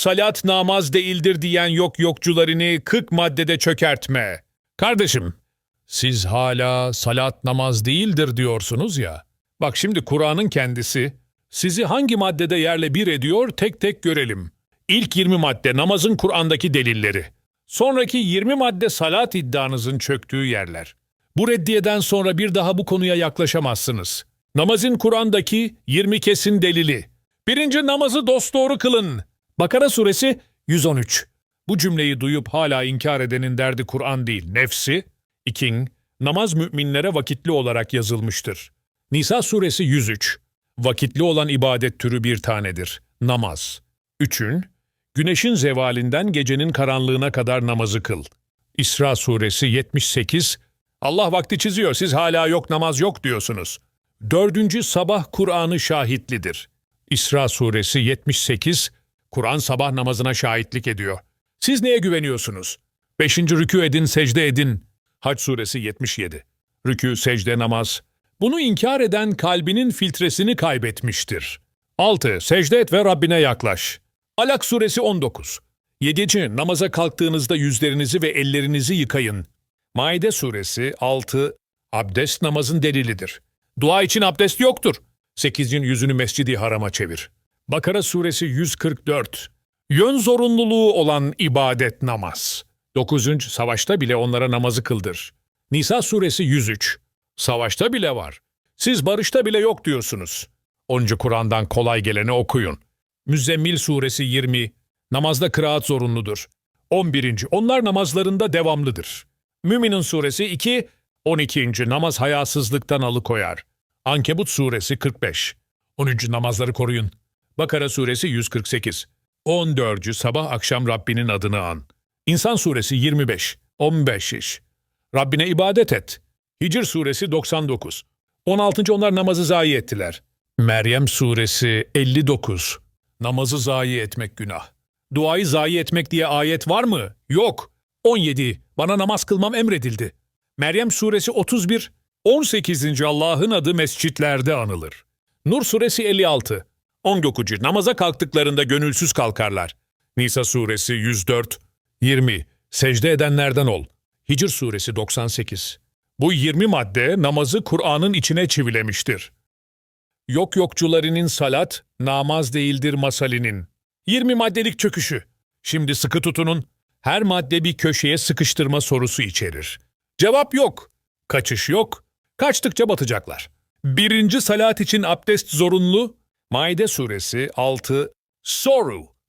salat namaz değildir diyen yok yokcularını 40 maddede çökertme. Kardeşim, siz hala salat namaz değildir diyorsunuz ya. Bak şimdi Kur'an'ın kendisi sizi hangi maddede yerle bir ediyor tek tek görelim. İlk 20 madde namazın Kur'an'daki delilleri. Sonraki 20 madde salat iddianızın çöktüğü yerler. Bu reddiyeden sonra bir daha bu konuya yaklaşamazsınız. Namazın Kur'an'daki 20 kesin delili. Birinci namazı dosdoğru kılın. Bakara suresi 113. Bu cümleyi duyup hala inkar edenin derdi Kur'an değil, nefsi. İkin, namaz müminlere vakitli olarak yazılmıştır. Nisa suresi 103. Vakitli olan ibadet türü bir tanedir. Namaz. Üçün, güneşin zevalinden gecenin karanlığına kadar namazı kıl. İsra suresi 78. Allah vakti çiziyor, siz hala yok namaz yok diyorsunuz. Dördüncü sabah Kur'an'ı şahitlidir. İsra suresi 78. Kur'an sabah namazına şahitlik ediyor. Siz neye güveniyorsunuz? Beşinci rükû edin, secde edin. Hac suresi 77. Rükû, secde, namaz. Bunu inkar eden kalbinin filtresini kaybetmiştir. 6. Secde et ve Rabbine yaklaş. Alak suresi 19. 7. Namaza kalktığınızda yüzlerinizi ve ellerinizi yıkayın. Maide suresi 6. Abdest namazın delilidir. Dua için abdest yoktur. 8'in yüzünü mescidi harama çevir. Bakara suresi 144. Yön zorunluluğu olan ibadet namaz. 9. Savaşta bile onlara namazı kıldır. Nisa suresi 103. Savaşta bile var. Siz barışta bile yok diyorsunuz. 10. Kur'an'dan kolay geleni okuyun. Müzzemmil suresi 20. Namazda kıraat zorunludur. 11. Onlar namazlarında devamlıdır. Müminin suresi 2. 12. Namaz hayasızlıktan alıkoyar. Ankebut suresi 45. 13. Namazları koruyun. Bakara suresi 148. 14. Sabah akşam Rabbinin adını an. İnsan suresi 25. 15 iş. Rabbine ibadet et. Hicr suresi 99. 16. Onlar namazı zayi ettiler. Meryem suresi 59. Namazı zayi etmek günah. Duayı zayi etmek diye ayet var mı? Yok. 17. Bana namaz kılmam emredildi. Meryem suresi 31. 18. Allah'ın adı mescitlerde anılır. Nur suresi 56. 19. Namaza kalktıklarında gönülsüz kalkarlar. Nisa suresi 104. 20. Secde edenlerden ol. Hicr suresi 98. Bu 20 madde namazı Kur'an'ın içine çivilemiştir. Yok yokçularının salat, namaz değildir masalinin. 20 maddelik çöküşü. Şimdi sıkı tutunun. Her madde bir köşeye sıkıştırma sorusu içerir. Cevap yok. Kaçış yok. Kaçtıkça batacaklar. Birinci salat için abdest zorunlu. Maide suresi 6. Soru.